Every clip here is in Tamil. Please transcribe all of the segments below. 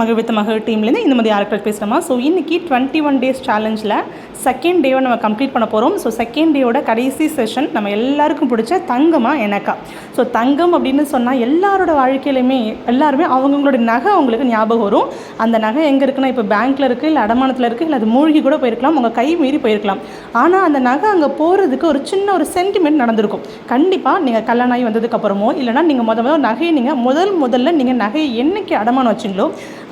மகிழ்வித்த மகள் டீம்லேருந்து இந்த மாதிரி யாருக்கு பேசுகிறோமா ஸோ இன்றைக்கி டுவெண்ட்டி ஒன் டேஸ் சேலஞ்சில் செகண்ட் டேவை நம்ம கம்ப்ளீட் பண்ண போகிறோம் ஸோ செகண்ட் டேவோட கடைசி செஷன் நம்ம எல்லாருக்கும் பிடிச்ச தங்கமா எனக்கா. ஸோ தங்கம் அப்படின்னு சொன்னால் எல்லாரோட வாழ்க்கையிலையுமே எல்லாருமே அவங்கவுங்களோட நகை அவங்களுக்கு ஞாபகம் வரும். அந்த நகை எங்கே இருக்குன்னா இப்போ பேங்க்கில் இருக்குது இல்லை அடமானத்தில் இருக்குது இல்லை அது மூழ்கி கூட போயிருக்கலாம் உங்கள் கை மீறி போயிருக்கலாம். ஆனால் அந்த நகை அங்கே போகிறதுக்கு ஒரு சின்ன ஒரு சென்டிமெண்ட் நடந்திருக்கும். கண்டிப்பாக நீங்கள் கல்யாணம் ஆகி வந்ததுக்கப்புறமோ இல்லைனா நீங்கள் முத முதல் நகையை நீங்கள் முதல் முதல்ல நீங்கள் நகையை என்னைக்கு அடமானம் வச்சிங்களோ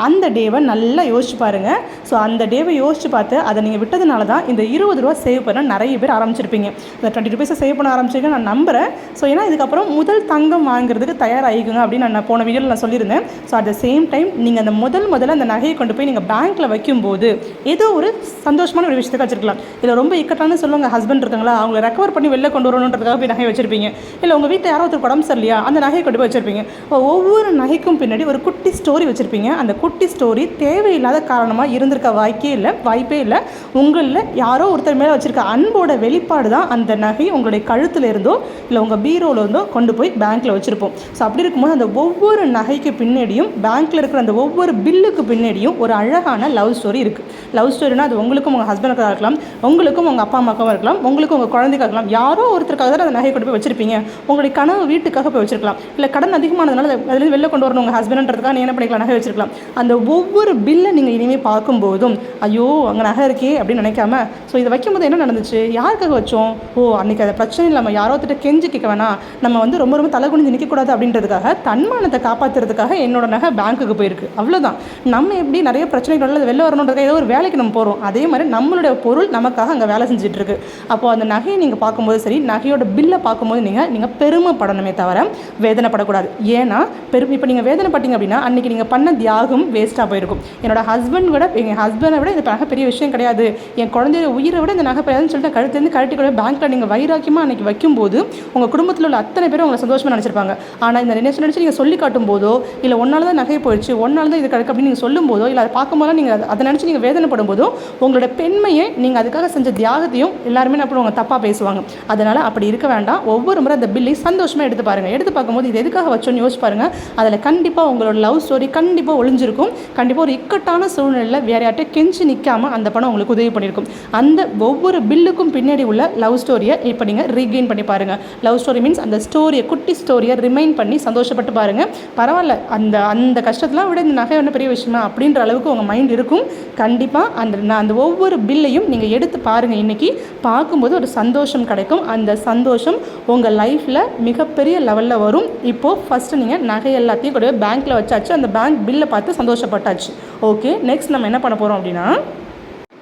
அந்த டேவை நல்லா யோசிச்சு பாருங்கள் ஸோ அந்த டேவை யோசிச்சு பார்த்து அதை நீங்கள் விட்டதுனால தான் இந்த இருபது ரூபா சேவ் பண்ண நிறைய பேர் ஆரம்பிச்சிருப்பீங்க. இந்த டுவெண்ட்டி ருபீஸை சேவ் பண்ண ஆரம்பிச்சிருக்கேன் நான் நம்புகிறேன் ஸோ ஏன்னா இதுக்கப்புறம் முதல் தங்கம் வாங்குறதுக்கு தயாராகிக்குங்க அப்படின்னு நான் போன வீடியோவில் நான் சொல்லியிருந்தேன். So at the same time நீங்கள் அந்த முதல் முதல்ல அந்த நகையை கொண்டு போய் நீங்கள் பேங்க்கில் வைக்கும்போது ஏதோ ஒரு சந்தோஷமான ஒரு விஷயத்துக்கு வச்சிருக்கலாம் இதில் ரொம்ப இக்கட்டானு சொல்லுவாங்க ஹஸ்பண்ட் இருக்காங்களா? அவங்கள ரெக்கவர் பண்ணி வெளில கொண்டு வரணுன்றதுக்காக போய் நகை வச்சிருப்பீங்க. இல்லை உங்கள் வீட்டில் யாரோ ஒருத்தர் உடம்பு சரியில்லையா? அந்த நகையை கொண்டு போய் வச்சிருப்பீங்க. ஒவ்வொரு நகைக்கும் பின்னாடி ஒரு குட்டி ஸ்டோரி வச்சுருப்பீங்க. அந்த குட்டி ஸ்டோரி தேவையில்லாத காரணமாக இருந்திருக்க வாய்ப்பே இல்லை வாய்ப்பே இல்லை. உங்களில் யாரோ ஒருத்தர் மேலே வச்சுருக்க அன்போட வெளிப்பாடு தான் அந்த நகை உங்களுடைய கழுத்தில் இருந்தோ இல்லை உங்கள் பீரோவில் இருந்தோ கொண்டு போய் பேங்க்கில் வச்சுருப்போம். ஸோ அப்படி இருக்கும்போது அந்த ஒவ்வொரு நகைக்கு பின்னாடியும் பேங்க்கில் இருக்கிற அந்த ஒவ்வொரு பில்லுக்கு பின்னாடியும் ஒரு அழகான லவ் ஸ்டோரி இருக்குது லவ் ஸ்டோரினா அது உங்களுக்கும் உங்கள் ஹஸ்பண்டுக்காக இருக்கலாம் உங்களுக்கும் உங்கள் அப்பா அம்மாக்காகவும் இருக்கலாம் உங்களுக்கும் உங்கள் குழந்தைக்காக இருக்கலாம். யாரோ ஒருத்தருக்காக தான் அந்த நகையை கொண்டு போய் வச்சிருப்பீங்க. உங்களுடைய கனவு வீட்டுக்காக போய் வச்சிருக்கலாம். இல்லை கடன் அதிகமானதுனால அதை அதுலேருந்து வெளில கொண்டு வரணும் உங்கள் ஹஸ்பண்ட்ன்றதுக்காக நீ என்ன பண்ணிக்கலாம்? நகை வச்சிருக்கலாம். அந்த ஒவ்வொரு பில்லை நீங்கள் இனிமேல் பார்க்கும்போதும் ஐயோ அங்கே நகை இருக்கே அப்படின்னு நினைக்காம ஸோ இதை வைக்கும்போது என்ன நடந்துச்சு? யாருக்காக வச்சோம்? ஓ அன்றைக்கி அதை பிரச்சனை இல்லாமல் யாரோ ஒருத்தர் கெஞ்சி கேட்க வேணாம். நம்ம வந்து ரொம்ப ரொம்ப தலை குனிஞ்சு நிற்கக்கூடாது அப்படின்றதுக்காக தன்மானத்தை காப்பாற்றுறதுக்காக என்னோட நகை பேங்க்குக்கு போயிருக்கு. அவ்வளோதான் நம்ம எப்படி நிறைய பிரச்சனைகள் வெளில வரணுன்றதுக்காக ஏதோ ஒரு வேலைக்கு நம்ம போகிறோம் அதே மாதிரி நம்மளுடைய பொருள் நமக்காக அங்கே வேலை செஞ்சுட்டு இருக்கு அப்போ அந்த நகையை நீங்கள் பார்க்கும்போது சரி நகையோட பில்லை பார்க்கும்போது நீங்கள் நீங்கள் பெருமைப்படணுமே தவிர வேதனைப்படக்கூடாது. ஏன்னா பெரும் இப்போ நீங்கள் வேதனைப்பட்டீங்க அப்படின்னா அன்றைக்கி நீங்கள் பண்ண தியாகம் வேஸ்ட்டாக போயிருக்கும். என்னோட ஹஸ்பண்ட் விட எங்கள் ஹஸ்பண்டை விட இந்த நகை பெரிய விஷயம் கிடையாது. என் குழந்தைய உயிரை விட இந்த நகை பெரியாதுன்னு சொல்லிட்டு கழுத்துலேருந்து கழட்டி கூட பேங்க்கில் நீங்கள் வைராக்கியமாக அன்றைக்கி வைக்கும்போது உங்கள் குடும்பத்தில் உள்ள அத்தனை பேரும் உங்களை சந்தோஷமாக நினச்சிருப்பாங்க. ஆனால் இந்த நினைச்சு நினச்சி நீங்கள் சொல்லி காட்டும் போதோ இல்லை ஒன்றால் தான் நகை போயிடுச்சு ஒன்றால் தான் இது கிடக்கு அப்படின்னு நீங்கள் சொல்லும் போதோ இல்லை அதை பார்க்கும்போது நீங்கள் அதை- நினச்சி நீங்கள் வேதனைப்படும் போதோ உங்களோட பெண்மையை நீங்கள் அதுக்காக செஞ்ச தியாகத்தையும் எல்லாருமே என்ன உங்கள் தப்பாக பேசுவாங்க. அதனால் அப்படி இருக்க வேண்டாம். ஒவ்வொரு முறை அந்த பில்லை சந்தோஷமாக எடுத்து பாருங்கள் எடுத்து பார்க்கும்போது இது எதுக்காக வச்சோன்னு யோசிச்சு பாருங்கள் அதில் கண்டிப்பாக உங்களோட லவ் ஸ்டோரி கண்டிப்பாக ஒளிஞ்சிருக்கும். கண்டிப்பாக ஒரு இக்கட்டான சூழ்நிலையில் வேற யார்ட்டையும் கெஞ்சி நிற்காமல் அந்த பணம் உங்களுக்கு உதவி பண்ணியிருக்கும். அந்த ஒவ்வொரு பில்லுக்கும் பின்னாடி உள்ள லவ் ஸ்டோரியை இப்போ நீங்கள் ரீகெயின் பண்ணி பாருங்கள் லவ் ஸ்டோரி மீன்ஸ் அந்த ஸ்டோரியை குட்டி ஸ்டோரியை ரிமைண்ட் பண்ணி சந்தோஷப்பட்டு பாருங்கள் பரவாயில்ல அந்த அந்த கஷ்டத்தெலாம் விட இந்த நகை என்ன பெரிய விஷயமா அப்படின்ற அளவுக்கு உங்கள் மைண்ட் இருக்கும். கண்டிப்பாக அந்த நான் அந்த ஒவ்வொரு பில்லையும் நீங்கள் எடுத்து பாருங்கள் இன்றைக்கி பார்க்கும்போது ஒரு சந்தோஷம் கிடைக்கும். அந்த சந்தோஷம் உங்கள் லைஃப்பில் மிகப்பெரிய லெவலில் வரும். இப்போது ஃபஸ்ட்டு நீங்கள் நகை எல்லாத்தையும் கூட பேங்க்கில் வச்சாச்சு. அந்த பேங்க் பில்லை பார்த்து சந்தோஷப்பட்டாச்சு. ஓகே நெக்ஸ்ட் நம்ம என்ன பண்ண போகிறோம் அப்படின்னா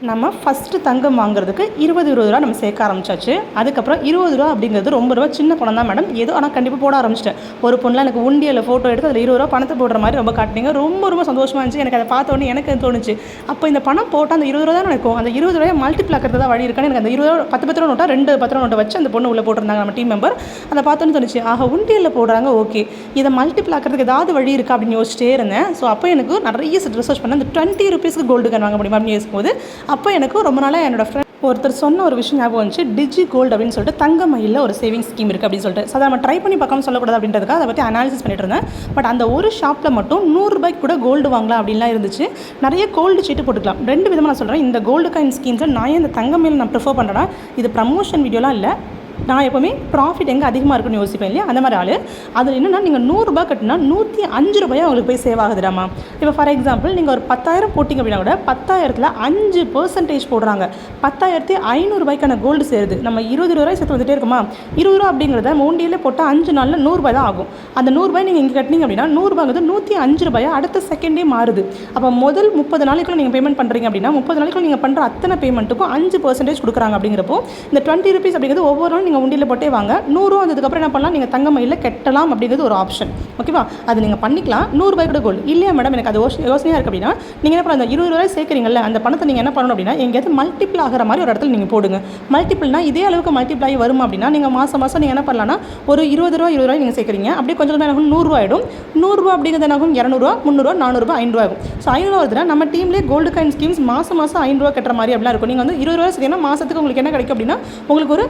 நம்ம ஃபஸ்ட்டு தங்கம் வாங்குறதுக்கு இருபது இருபது ரூபா நம்ம சேர்க்க ஆரம்பிச்சாச்சு. அதுக்கப்புறம் இருபது ரூபா அப்படிங்கிறது ரொம்ப ரூபா சின்ன பணம் தான் மேடம் ஏதோ ஆனால் கண்டிப்பாக போட ஆரம்பிச்சிட்டேன். ஒரு பொண்ணுலாம் எனக்கு உண்டியில் ஃபோட்டோ எடுத்து அதில் இருபது ரூபா பணத்தை போடுற மாதிரி ரொம்ப காட்டினீங்க. ரொம்ப ரொம்ப சந்தோஷமாக இருந்துச்சு. எனக்கு அதை பார்த்த உடனே எனக்கு தோணுச்சு. அப்போ இந்த பணம் போட்டால் அந்த இருபது ரூபா தான் நடக்கும் அந்த இருபது ரூபாய் மல்டிப்ளை ஆக்கிறது தான் வழி இருக்கான்னு எனக்கு அந்த இருபது ரூபா பத்து பத்து ரூபா நோட்டா ரெண்டு பத்து ரூபா நோட்டை வச்சு அந்த பொண்ணு உள்ளே போட்டிருந்தாங்க நம்ம டீம் மெம்பர் அதை பார்த்தோன்னு தோணுச்சு ஆக உண்டியலில் போடுறாங்க ஓகே. இதை மல்டிப்ளாக்கிறதுக்கு ஏதாவது வழி இருக்கா? அப்படின்னு யோசிச்சிட்டே இருந்தேன். ஸோ அப்போ எனக்கு நிறைய ரிசர்ச் பண்ணேன் அந்த டுவெண்ட்டி ருபீஸ்க்கு கோல்டு கன் வாங்க முடியுமா அப்படின்னு யோசிக்கும்போது அப்போ எனக்கு ரொம்ப நாளாக என்னோடய ஃப்ரெண்ட் ஒருத்தர் சொன்ன ஒரு விஷயம் ஞாபகம் வந்துச்சு. டிஜி கோல்டு அப்படின்னு சொல்லிட்டு தங்க மயிலில் ஒரு சேவிங் ஸ்கீம் இருக்குது அப்படின்னு சொல்லிட்டு. ஸோ அதை நம்ம ட்ரை பண்ணி பார்க்காம சொல்லக்கூடாது அப்படின்றதுக்காக அதை பற்றி அனாலிசிஸ் பண்ணிட்டு இருந்தேன். பட் அந்த ஒரு ஷாப்பில் மட்டும் நூறுரூபாய்க்கு கூட கோல்டு வாங்கலாம் அப்படின்லாம் இருந்துச்சு. நிறைய கோல்டு சீட்டு போட்டுக்கலாம். ரெண்டு விதமாக நான் சொல்கிறேன் இந்த கோல்டு காயின் ஸ்கீம்ஸில் நான் ஏன் இந்த தங்க மயில் நான் ப்ரிஃபர் பண்ணுறேன்னா இது ப்ரமோஷன் வீடியோலாம் இல்லை. நான் எப்போவுமே ப்ராஃபிட் எங்கே அதிகமாக இருக்குன்னு யோசிப்பேன் இல்லையா? அந்த மாதிரி ஆள். அதில் என்னென்னா நீங்கள் நூறுரூபா கட்டினா நூற்றி அஞ்சு ரூபாயும் அவங்களுக்கு போய் சேவ் ஆகுதுடாமா? இப்போ ஃபார் எக்ஸாம்பிள் நீங்கள் ஒரு பத்தாயிரம் போட்டிங்க அப்படின்னா கூட பத்தாயிரத்தில் அஞ்சு பர்சன்டேஜ் போடுறாங்க. பத்தாயிரத்தி ஐநூறுரூபாய்க்கான கோல்டு சேருது. நம்ம இருபது ரூபாய் சேர்த்து வந்துட்டே இருக்குமா? இருபது ரூபா அப்படிங்கிறத மூண்டியில் போட்டால் அஞ்சு நாளில் நூறுரூபாய் தான் ஆகும். அந்த நூறுரூபாய் நீங்கள் இங்கே கட்டினீங்க அப்படின்னா நூறுரூபாங்கிறது நூற்றி அஞ்சு ரூபாயாக அடுத்த செகண்டே மாறுது. அப்போ முதல் முப்பது நாளைக்குள்ள நீங்கள் பேமெண்ட் பண்ணுறீங்க அப்படின்னா முப்பது நாளைக்குள்ள நீங்கள் பண்ணுற அத்தனை பேமெண்ட்டுக்கும் அஞ்சு பர்சன்டேஜ் கொடுக்குறாங்க அப்படிங்கிறப்போ இந்த டுவெண்ட்டி ருபீஸ் அப்படிங்கிறது ஒவ்வொரு நாளும் நீங்கள் உண்டியில் போட்டே வாங்க. நூறுரூவா வந்ததுக்கப்புறம் என்ன பண்ணலாம்? நீங்கள் தங்க மயிலில் கட்டலாம் அப்படிங்கிறது ஒரு ஆப்ஷன் ஓகேவா அது நீங்கள் பண்ணிக்கலாம். நூறுரூபாய் கூட கோல்டு இல்லையா மேடம் எனக்கு அது யோசனை யோசனையாக இருக்குது அப்படின்னா நீங்கள் என்ன பண்ணலாம்? அந்த இருபது ரூபாய் சேர்க்குறீங்கல்ல அந்த பணத்தை நீங்கள் என்ன பண்ணணும் அப்படின்னா எங்கேயாவது மல்டிபிள் ஆகிற மாதிரி ஒரு இடத்துல நீங்கள் போடுங்க. மல்டிபிள்னா இதே அளவுக்கு மல்டிபிள் ஆகி வரும் அப்படின்னா நீங்கள் மாதம் மாதம் நீங்கள் என்ன பண்ணலாம்னா ஒரு இருபது ரூபா இருபது ரூபாய் நீங்கள் சேர்க்குறீங்க. அப்படியே கொஞ்சம் என்ன ஆகும்? நூறுரூவா ஆகிடும் நூறுரூவா அப்படிங்கிறது என்ன ஆகும்? இரநூறுவா முந்நூறுவா நானூறுபா ஐநூறுவா ஆகும். ஸோ ஐநூறுவா வருதுன்னா நம்ம டீம்லேயே கோல்டு காயின் ஸ்கீம்ஸ் மாதம் மாதம் ஐநூறுரூவா கட்டுற மாதிரி அப்படிலாம் இருக்கும். நீங்கள் வந்து இருபது ரூபா சேர்த்தீங்கன்னா மாதத்துக்கு உங்களுக்கு என்ன கிடைக்கும் அப்படின்னா உங்களுக்கு ஒரு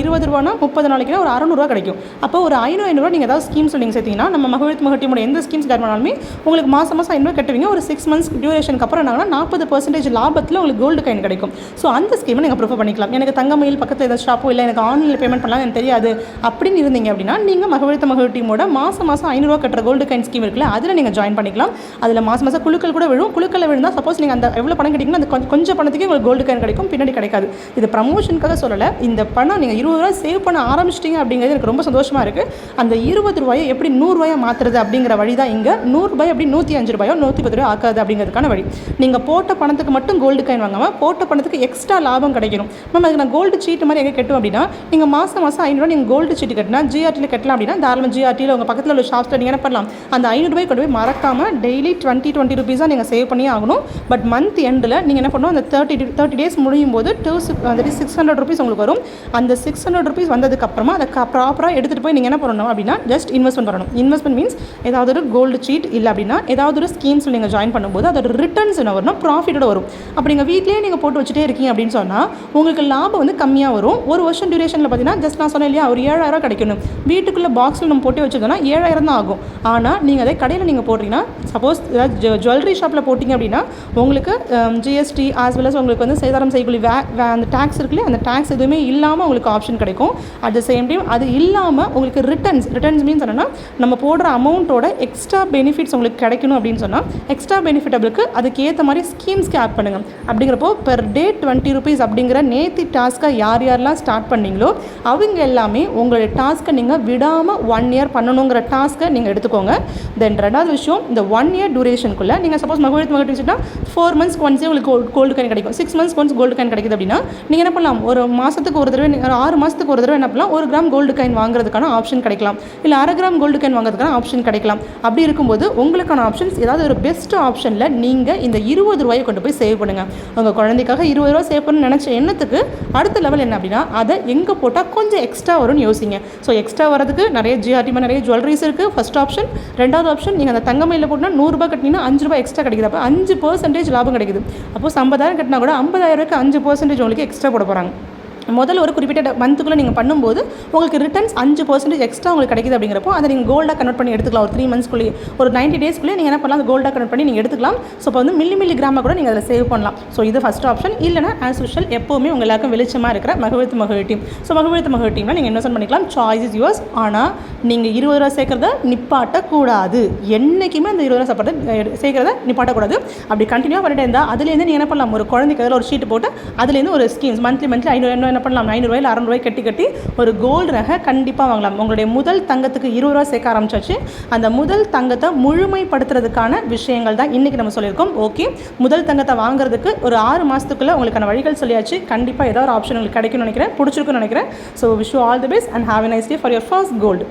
இருபது இருபது ரூபானா முப்பது நாளைக்குனா ஒரு அறநூறுவா கிடைக்கும். அப்போ ஒரு ஐநூறு ஐநூறுவா நீங்கள் ஏதாவது ஸ்கீம்ஸ் நீங்கள் சேர்த்தீங்கன்னா நம்ம மகளிர் மகட்டியோட எந்த ஸ்கீம்ஸ் கேர் பண்ணாலுமே உங்களுக்கு மாதம் மாதம் ஐநூறு கட்டுவீங்க. ஒரு சிக்ஸ் மந்த்ஸ் டியூரேஷனுக்கு அப்புறம் என்னன்னா நாற்பது பர்சன்டேஜ் லாபத்தில் உங்களுக்கு கோல்டு காயின் கிடைக்கும். ஸோ அந்த ஸ்கீமை நீங்கள் ப்ரிஃபர் பண்ணிக்கலாம். எனக்கு தங்கமயில் பக்கத்தில் ஏதாவது ஷாப்போ இல்லை எனக்கு ஆன்லைனில் பேமெண்ட் பண்ணலாம் எனக்கு தெரியாது அப்படின்னு இருந்தீங்க அப்படின்னா நீங்கள் மகளிர் மகளிர் டீமோட மாதம் மாதம் ஐநூறுவா கட்டுற கோல்டு காயின் ஸ்கீம் இருக்குல்ல அதில் நீங்கள் ஜாயின் பண்ணிக்கலாம். அதில் மாதம் மாதம் குழுக்கள் கூட விழும். குழுக்களில் விழுந்தால் சப்போஸ் நீங்கள் அந்த எவ்வளோ பணம் கிடைக்குமோ அந்த கொஞ்சம் கொஞ்சம் பணத்துக்கே உங்களுக்கு கோல்டு காயின் கிடைக்கும். பின்னாடி கிடைக்காது. இது ப்ரமோஷனுக்காக சொல்லலை. இந்த பணம் நீங்கள் இருபது ரூபாய் சேவ் பண்ண ஆரம்பிச்சிட்டிங்க அப்படிங்கிறது எனக்கு ரொம்ப சந்தோஷமாக இருக்குது அந்த இருபது ரூபாயை எப்படி நூறுரூவாயை மாற்றுறது அப்படிங்கிற வழி தான் இங்கே நூறுரூபாய் எப்படி நூற்றி அஞ்சு ரூபாயோ நூற்றி பத்து ரூபாய் ஆக்காது அப்படிங்கிறதுக்கான வழி. நீங்கள் போட்ட பணத்துக்கு மட்டும் கோல்டு காயின் வாங்காமல் போட்ட பணத்துக்கு எக்ஸ்ட்ரா லாபம் கிடைக்கணும். மேம் அதுக்கு நான் கோல்டு சீட்டு மாதிரி எங்கே கட்டும் அப்படின்னா நீங்கள் மாதம் மாதம் ஐநூறுரூவா நீங்கள் கோல்டு சீட்டு கட்டினா ஜிஆர்டியில் கட்டலாம் அப்படின்னா தாராளம் ஜிஆர்டியில் உங்கள் பக்கத்தில் உள்ள ஷாப்ஸில் நீங்கள் என்ன பண்ணலாம். அந்த ஐநூறுபாய் கொண்டு போய் மறக்காமல் டெய்லி டுவெண்ட்டி டுவெண்ட்டி ருபீஸாக நீங்கள் சேவ் பண்ணி ஆகணும். பட் மந்த் எண்டில் நீங்கள் என்ன பண்ணணும் அந்த தேர்ட்டி தேர்ட்டி டேஸ் முடியும் போது two six six hundred rupees உங்களுக்கு வரும். அந்த சிக்ஸ் ஹண்ட்ரட் ருபீஸ் வந்ததுக்கப்புறமா அதை ப்ராப்பராக எடுத்துகிட்டு போய் நீங்கள் என்ன பண்ணணும் அப்படின்னா ஜஸ்ட் இன்வெஸ்ட்மெண்ட் பண்ணணும். இன்வெஸ்ட்மெண்ட் மீன்ஸ் ஏதாவது ஒரு கோல்டு சீட் இல்லை அப்படின்னா ஏதாவது ஒரு ஸ்கீம்ஸில் நீங்கள் ஜாயின் பண்ணும்போது அதோட ரிட்டர்ன்ஸ் என்ன வரும்னா ப்ராஃபிட்டோட வரும். அப்படி நீங்கள் வீட்லேயே நீங்கள் போட்டு வச்சுட்டே இருக்கீங்க அப்படின்னு சொன்னால் உங்களுக்கு லாபம் வந்து கம்மியாக வரும். ஒரு வருஷம் டியூரேஷனில் பார்த்தீங்கன்னா ஜஸ்ட் நான் சொன்னேன் இல்லையா ஒரு ஏழாயிரம் கிடைக்கணும். வீட்டுக்குள்ளே பாக்ஸில் நம்ம போட்டு வச்சுருந்தோம்னா ஏழாயிரம் தான் ஆகும். ஆனால் நீங்கள் அதை கடையில் நீங்கள் போடுறீங்கன்னா சப்போஸ் ஏதாவது ஜுவல்லரி ஷாப்பில் போட்டிங்க அப்படின்னா உங்களுக்கு ஜிஎஸ்டி ஆஸ் வெல் அஸ் உங்களுக்கு வந்து சேதாரம் செய்யக்கூடிய வே வே அந்த டேக்ஸ் இருக்குல்லையே அந்த டேக்ஸ் எதுவுமே இல்லாமல் உங்களுக்கு ஆப்ஷன் கிடைக்கும். அட் த சேம் டைம் அது இல்லாமல் உங்களுக்கு ரிட்டர்ன்ஸ் ரிட்டர்ன்ஸ் மீன்ஸ் என்னென்னா நம்ம போடுற அமௌண்ட்டோட எக்ஸ்ட்ரா பெனிஃபிட்ஸ் உங்களுக்கு கிடைக்கணும் அப்படின்னு சொன்னால் எக்ஸ்ட்ரா பெனிஃபிட்டபிளுக்கு அதுக்கு ஏற்ற மாதிரி ஸ்கீம்ஸ்க்கு ஆட் பண்ணுங்கள் அப்படிங்கிறப்போ பெர் டே டுவெண்ட்டி ருபீஸ் அப்படிங்கிற நேத்தி டாஸ்க்கை யார் யாரெல்லாம் ஸ்டார்ட் பண்ணீங்களோ அவங்க எல்லாமே உங்களுடைய டாஸ்க்கை நீங்கள் விடாமல் ஒன் இயர் பண்ணணுங்கிற டாஸ்க்கை நீங்கள் எடுத்துக்கோங்க. தென் ரெண்டாவது விஷயம் இந்த ஒன் இயர் டூரேஷனுக்குள்ளே நீங்கள் சப்போஸ் மகளிர் மகளிர் வச்சுட்டா ஃபோர் மந்த்ஸ்க்கு ஒன்ஸே உங்களுக்கு கோல்டு காயின் கிடைக்கும். சிக்ஸ் மந்த்ஸ்க்கு ஒன்ஸ் கோல்டு காயின் கிடைக்குது அப்படின்னா நீங்கள் என்ன பண்ணலாம்? ஒரு மாதத்துக்கு ஒரு தடவை நீங்கள் ஒரு ஆறு மாதத்துக்கு ஒரு தடவை என்ன பண்ணலாம்? ஒரு கிராம் கோல்டு காயின் வாங்குறதுக்கான ஆப்ஷன் கிடைக்கலாம். இல்லை அரை கிராம் கோல்டு காயின் வாங்குறதுக்கான ஆப்ஷன் கிடைக்கலாம். அப்படி இருக்கும்போது உங்களுக்கான ஆப்ஷன்ஸ் ஏதாவது ஒரு பெஸ்ட் ஆப்ஷனில் நீங்கள் இந்த இருபது ரூபாயை கொண்டு போய் சேவ் பண்ணுங்கள் உங்கள் குழந்தைக்காக இருபது ரூபா சேவ் பண்ணணும்னு நினச்ச எண்ணத்துக்கு அடுத்த லெவல் என்ன அப்படின்னா அதை எங்கே போட்டால் கொஞ்சம் எக்ஸ்ட்ரா வரும்னு யோசிங்க. ஸோ எக்ஸ்ட்ரா வரதுக்கு நிறைய ஜிஆர்டி நிறைய ஜுவல்லரிஸ் இருக்குது ஃபஸ்ட் ஆப்ஷன் ரெண்டாவது ஆப்ஷன் நீங்கள் அந்த தங்கமையில் போட்டால் நூறுரூபா கட்டினீங்கன்னா அஞ்சு ரூபாய் எக்ஸ்ட்ரா கிடைக்குது. அப்போ அஞ்சு பர்சன்டேஜ் லாபம் கிடைக்குது. அப்போது ஐம்பதாயிரம் கட்டினா கூட ஐம்பதாயிரம் ரூபாய்க்கு அஞ்சு பர்சன்டேஜ் உங்களுக்கு எக்ஸ்ட்ரா போட போகிறாங்க முதல்ல ஒரு குறிப்பிட்ட மந்த்துக்குள்ளே நீங்கள் பண்ணும்போது உங்களுக்கு ரிட்டர்ன்ஸ் அஞ்சு பர்சன்டேஜ் எக்ஸ்ட்ரா உங்களுக்கு கிடைக்குது அப்படிங்கிறப்போ அதை நீங்கள் கோல்டாக கன்வெர்ட் பண்ணி எடுத்துக்கலாம். ஒரு த்ரீ மந்த்ஸ்க்குள்ளே ஒரு நைன்ட்டி டேஸ்க்குள்ளே நீங்கள் என்ன பண்ணலாம்? அந்த கோல்டாக கன்வெர்ட் பண்ணி நீங்கள் எடுத்துக்கலாம். ஸோ இப்போ வந்து மில்லி மில்லி கிராம கூட நீங்கள் அதில் சேவ் பண்ணலாம். ஸோ இது ஃபஸ்ட் ஆப்ஷன் இல்லைனா ஆஸ் யூஷுவல் எப்போவுமே உங்கள் எல்லாருக்கும் வெளிச்சமாக இருக்கிற மகவிழ்த்து மகளிர் டீம் ஸோ மகவிழ்த்து மகளிர் நீங்கள் இன்வெஸ்ட் பண்ணிக்கலாம். சாய்ஸ் இஸ் யுவர்ஸ் ஆனால் நீங்கள் இருபது ரூபா சேர்க்குறத நிப்பாட்டக்கூடாது. என்றைக்குமே அந்த இருபது ரூபா சாப்பாடு சேர்க்குறத நிப்பாட்டக்கூடாது. அப்படி கண்டினியூவாக பண்ணிட்டே இருந்தால் அதுலேருந்து நீங்கள் என்ன பண்ணலாம்? ஒரு குழந்தைக்கு அதில் ஒரு ஷீட் போட்டு அதுலேருந்து ஒரு ஸ்கீம்ஸ் மந்த்லி மந்த்லி ஐநூறு என்ன பண்ணலாம்? ஐநூறுரூவாயில் அறநூறுவாய் கட்டி கட்டி ஒரு கோல்டு நகை கண்டிப்பாக வாங்கலாம். உங்களுடைய முதல் தங்கத்துக்கு இருபது ரூபா சேர்க்க ஆரம்பிச்சாச்சு. அந்த முதல் தங்கத்தை முழுமைப்படுத்துறதுக்கான விஷயங்கள் தான் இன்றைக்கி நம்ம சொல்லியிருக்கோம். ஓகே. முதல் தங்கத்தை வாங்குறதுக்கு ஒரு ஆறு மாதத்துக்குள்ளே உங்களுக்கான வழிகள் சொல்லியாச்சு. கண்டிப்பாக ஏதாவது ஒரு ஆப்ஷன் உங்களுக்கு கிடைக்கும்னு நினைக்கிறேன். பிடிச்சிருக்குன்னு நினைக்கிறேன். So wish all the best and have a nice day for your first gold